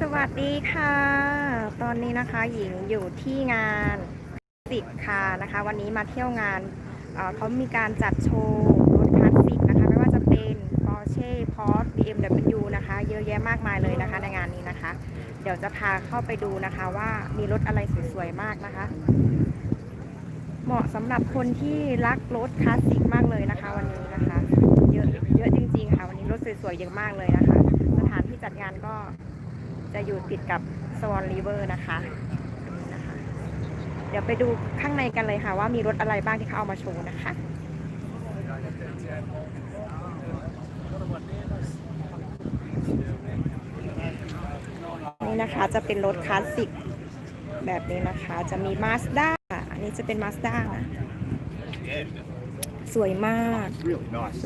สวัสดีค่ะ ตอนนี้นะคะหญิงอยู่ที่งานสิกค่ะนะคะ วันนี้มาเที่ยวงานเเขามีการจัดโชว์รถคลาสสิกนะคะ ไม่ว่าจะเป็น Porsche Porsche BMW นะคะ เยอะแยะมากมายเลยนะคะในงานนี้นะคะ เดี๋ยวจะพาเข้าไปดูนะคะว่ามีรถอะไรสวยๆมากนะคะ เหมาะสำหรับคนที่รักรถคลาสสิกมากเลยนะคะ วันนี้นะคะ เยอะเยอะจริงๆค่ะ วันนี้รถสวยๆเยอะมากเลยนะคะ ถานที่จัดงานก็จะอยู่ติดกับ Swan River นะคะนี่นะคะ เดี๋ยวไปดูข้างในกันเลยค่ะ ว่ามีรถอะไรบ้างที่เขาเอามาโชว์นะคะนี่นะคะจะเป็นรถคลาสสิกแบบนี้นะคะ จะมี Mazda อันนี้จะเป็น Mazda นะสวยมาก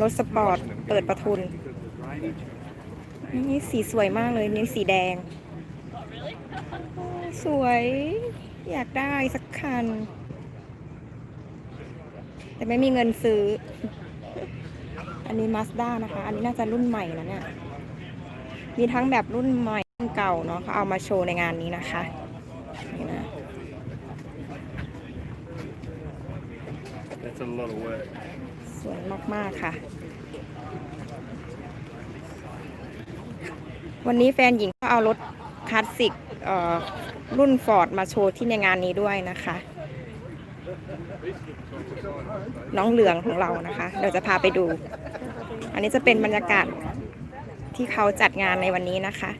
รถสปอร์ต เปิดประทุน นี่สีสวยมากเลยนี่สีแดงโอ้สวย อยากได้สักคัน แต่ไม่มีเงินซื้อ อันนี้ Mazda นะคะ อันนี้น่าจะรุ่นใหม่นะเนี่ย มีทั้งแบบรุ่นใหม่รุ่นเก่าเนาะเขาเอามาโชว์ในงานนี้นะคะ นี่นะ That's a lot of work. สวยมาก ๆ ค่ะ วันนี้แฟนหญิงก็เอารถคลาสสิกรุ่นฟอร์ดมาโชว์ที่ในงานนี้ด้วยนะคะ น้องเหลืองของเรานะคะ เดี๋ยวจะพาไปดู อันนี้จะเป็นบรรยากาศที่เขาจัดงานในวันนี้นะคะ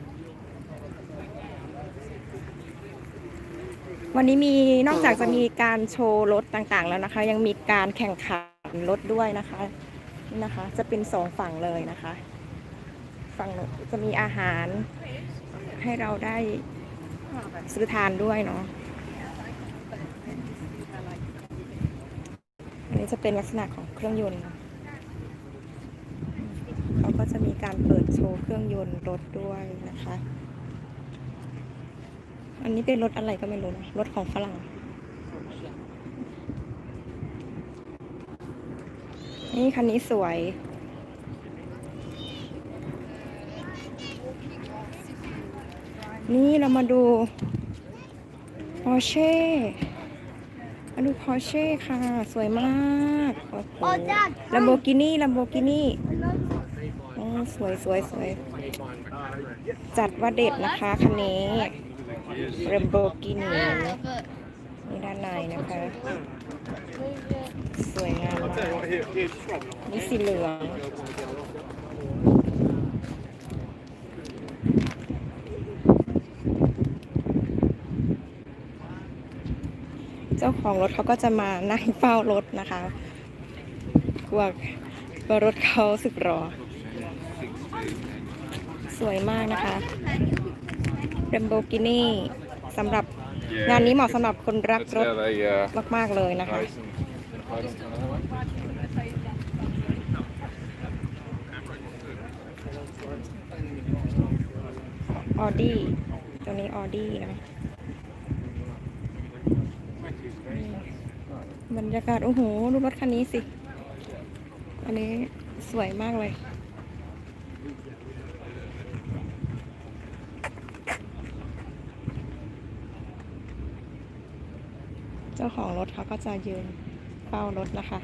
วันนี้มีนอกจากจะมีการโชว์รถต่างๆ แล้วนะคะ ยังมีการแข่งขันรถด้วยนะคะนี่นะคะ จะเป็นสองฝั่งเลยนะคะ ฝั่งจะมีอาหารให้เราได้ซื้อทานด้วยเนาะอันนี้จะเป็นลักษณะของเครื่องยนต์เขาก็จะมีการเปิดโชว์เครื่องยนต์รถด้วยนะคะ อันนี้เป็นรถอะไรก็ไม่รู้นะรถของฝรั่งนี่คันนี้สวย นี่เรามาดู Porsche มาดู Porsche ค่ะ สวยมากโอ้โห Lamborghini Lamborghini โอ้สวยสวยสวย จัดว่าเด็ดนะคะคันนี้ Lamborghini นี่ด้านในนะคะ สวยงามมาก Here, here's from. นี่สีเหลือง เจ้า ของรถเขาก็จะมานั่งเฝ้ารถนะคะกลัวกลัวรถเขาสึกรอ สวยมากนะคะ Lamborghini สำหรับงานนี้เหมาะสำหรับคนรัก That's รถ how they uh, มาก ๆ เลยนะคะ race and fight on another one. ออดี้ตัวนี้ออดี้นะ บรรยากาศ โอ้โห ดูรถคันนี้สิ อันนี้สวยมากเลย เจ้าของรถเขาก็จะยืนเฝ้ารถนะคะ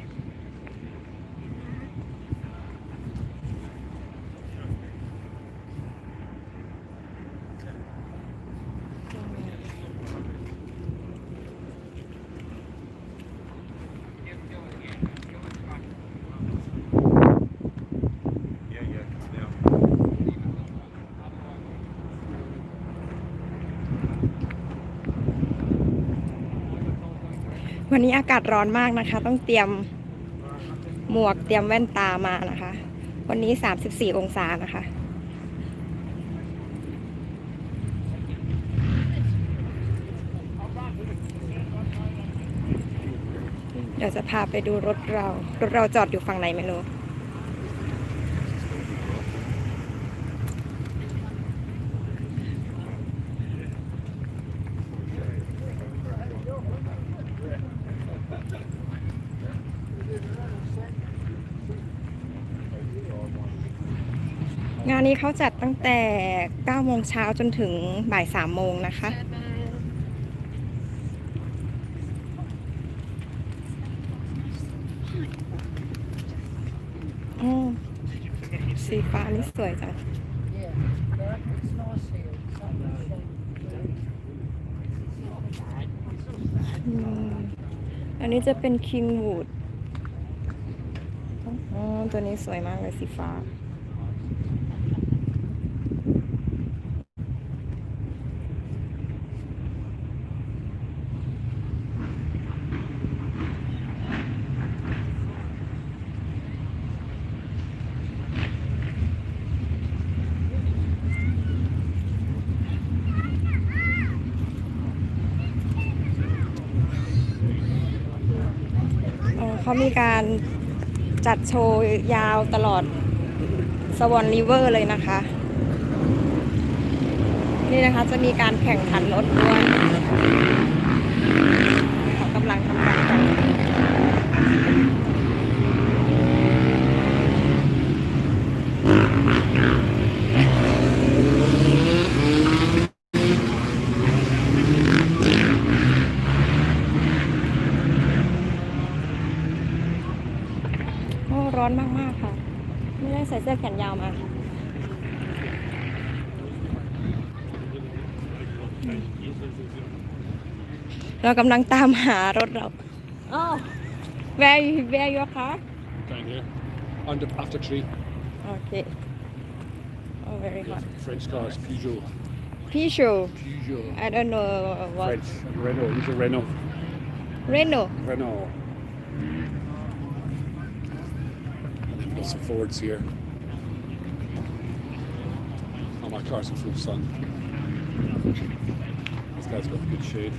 วันนี้อากาศร้อนมากนะคะ ต้องเตรียมหมวกเตรียมแว่นตามานะคะ วันนี้ 34 องศานะคะ เดี๋ยวจะพาไปดูรถเรา รถเราจอดอยู่ฝั่งไหนไม่รู้ น งานนี้เขาจัดตั้งแต่ 9 โมงเช้าจนถึงบ่าย 3 โมงนะคะ โอ้สีฟ้านี่สวยจัง อันนี้จะเป็นคิงวูด อ๋อ ตัวนี้สวยมากเลยสีฟ้า อ๋อ เขามีการจัดโชว์ยาวตลอดสวอนริเวอร์เลยนะคะ นี่นะคะจะมีการแข่งขันรถด้วยเขากำลังทำการแข่งโเรากำลังตามหารถเราอ๋อ where you- where your car Down here. Under after tree. โอเค oh very hot French cars, Peugeot. Peugeot Peugeot. I don't know what French. Renault. These are Renault. Renault Renault. And then we've got some Fords here. Oh, my car's in full sun. This guy's got good shade.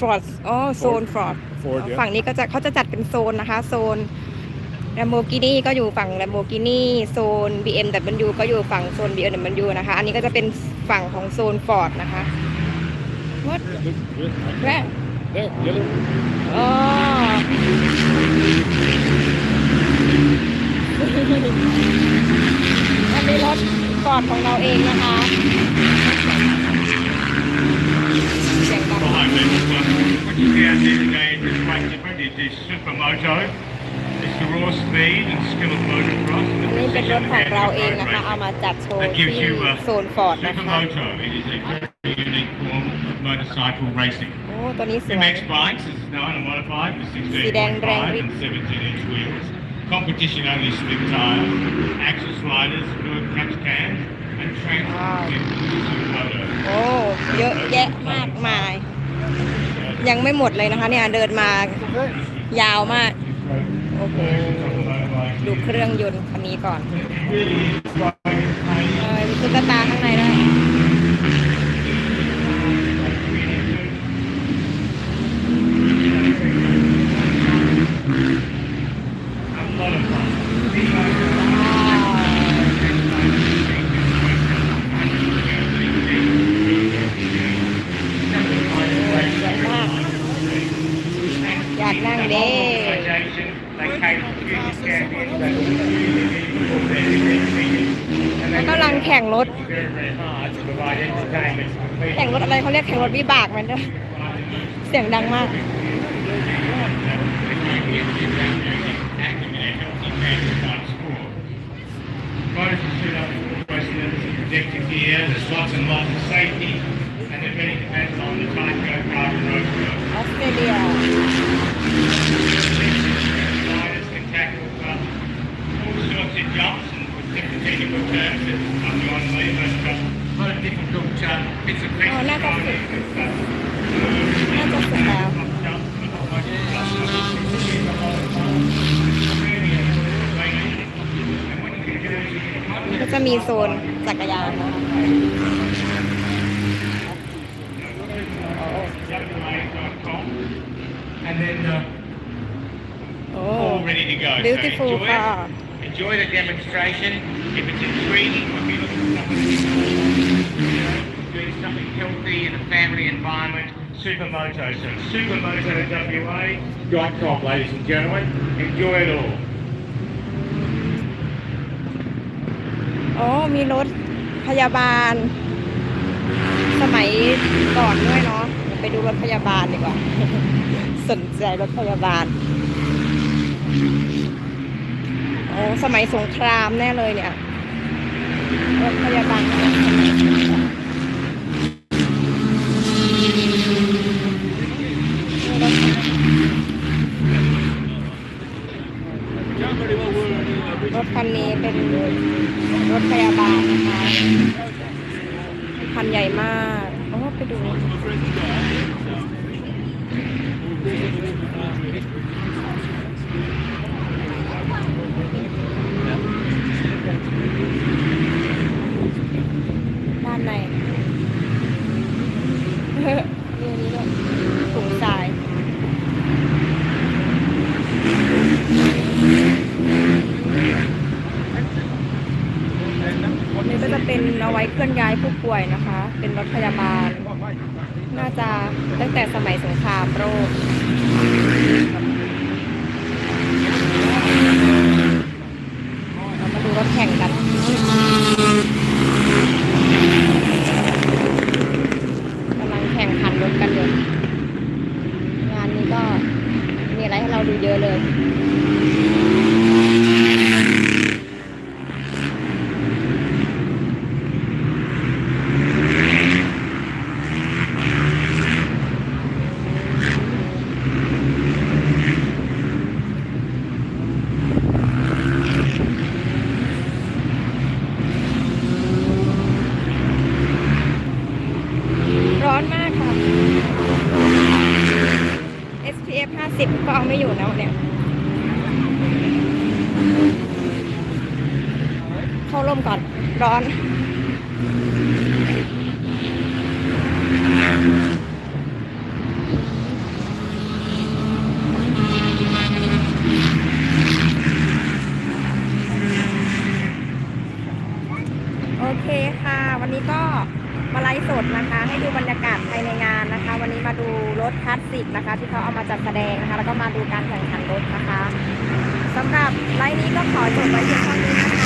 Ford อ๋อโซน Ford Ford, yeah. ฝั่งนี้ก็จะเขาจะจัดเป็นโซนนะคะ โซน Lamborghini ก็อยู่ฝั่ง Lamborghini โซน BMW ก็อยู่ฝั่งโซน BMW นะคะ อันนี้ก็จะเป็นฝั่งของโซน Ford นะคะ What Look, here. where There, yellow. อ๋อ อันนี้รถฟอร์ดของเราเองนะคะเสียงดัง Hi, Luke. What you see out there today is quite different. It is supermoto. It's the raw speed and skill of motocross. อันนี้เป็นรถของเราเองนะคะ เอามาจัดโชว์ That ที่ gives you uh, โซนฟอร์ดนะคะ supermoto. It is a very unique form of motorcycle racing. โอ้ ตัวนี้สวย MX bikes, as known, are modified with สีแดงแรงฤท16.5ธิ์ and 17 inch wheels. Competition only slim tires, axle sliders, fluid catch cams, and transport supermoto. โอ้ เยอะแยะมากมาย ยังไม่หมดเลยนะคะเนี่ยเดินมายาวมาก โอ้โห ดูเครื่องยนต์คันนี้ก่อน เออมีตุ๊กตาข้างในด้วยอยากนั่งเด้ แล้วกำลังแข่งร ถ แข่งรถอะไรเขาเรียกแข่งรถวิบากมันด้วยเสียงดังมาก Motors are set up for precedence, protective gear, there's lots and lots of safety, and it really depends on the type of driver road road. ออสเตรเลีย Riders can tackle uh, all sorts of jumps and with different technical terms that I'm going to leave, but uh, a lot of difficult uh, bits and pieces. Oh, not that riding good. with, uh, น่าจะสุดแล้ว ก็ จะมีโซนจักรยานนะคะ And then uh, โอ้ all ready to go. So beautiful enjoy it. car Enjoy the demonstration. If it's intriguing, if you're looking for something, you know, doing something healthy in a family environment, Supermoto. So Supermoto WA, dot com, ladies and gentlemen. Enjoy it all. อ๋อมีรถพยาบาล สมัยก่อนด้วยเนาะไปดูรถพยาบาลดีกว่า สนใจรถพยาบาลโอ้สมัยสงครามแน่เลยเนี่ยรถพยาบาลรถคันนี้เป็น รถพยาบาลนะคะคันใหญ่มากโอ้ไปดูานใน นี่อันนี้ด้วยถุงทราย นี่ก็จะเป็นเอนย้ายผู้ป่วยนะคะ เป็นรถพยาบาล น่าจะตั้งแต่สมัยสงครามโรคเรามาดูรถแข่งกัน กำลังแข่งขันรถกันอยู่ งานนี้ก็มีอะไรให้เราดูเยอะเลย ร้อนมากค่ะ SPF 50ก็เอาไม่อยู่นะวันเนี้ยเข้าร่มก่อน ร้อนโอเคค่ะ วันนี้ก็ มาไลฟ์สดนะคะ ให้ดูบรรยากาศภายในงานนะคะ วันนี้มาดูรถคลาสสิกนะคะ ที่เขาเอามาจัดแสดงนะคะ แล้วก็มาดูการแข่งขันรถนะคะสำหรับไลฟ์นี้ก็ขอจบไว้เพียงเท่านี้นะคะ